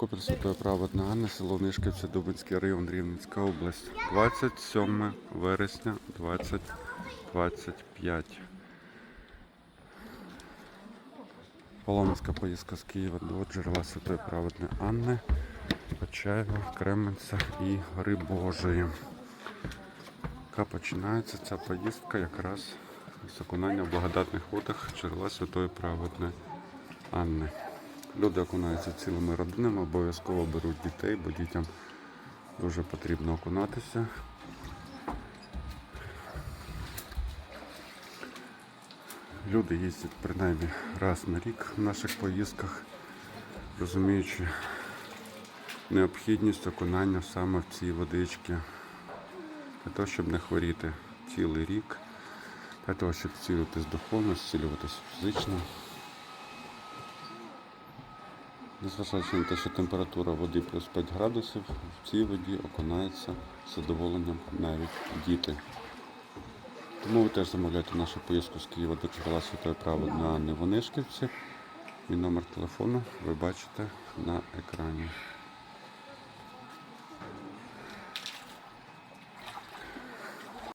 Копір Святої Праведної Анни, село Нишківці, Дубинський район, Рівненська область. 27 вересня 2025. Паломницька поїздка з Києва до джерела Святої Праведної Анни, Почаєва, Кременця і Гори Божої. Яка починається ця поїздка якраз з окунання в благодатних водах джерела Святої Праведної Анни. Люди окунаються цілими родинами, обов'язково беруть дітей, бо дітям дуже потрібно окунатися. Люди їздять принаймні раз на рік в наших поїздках, розуміючи необхідність окунання саме в цій водичці, для того, щоб не хворіти цілий рік, для того, щоб зцілитись духовно, зцілюватись фізично. Незважаючи на те, що температура води плюс 5 градусів, в цій воді окунається з задоволенням навіть діти. Тому ви теж замовляйте нашу поїздку з Києва до джерела Святої Прави на Вонишківці. Мій номер телефону ви бачите на екрані.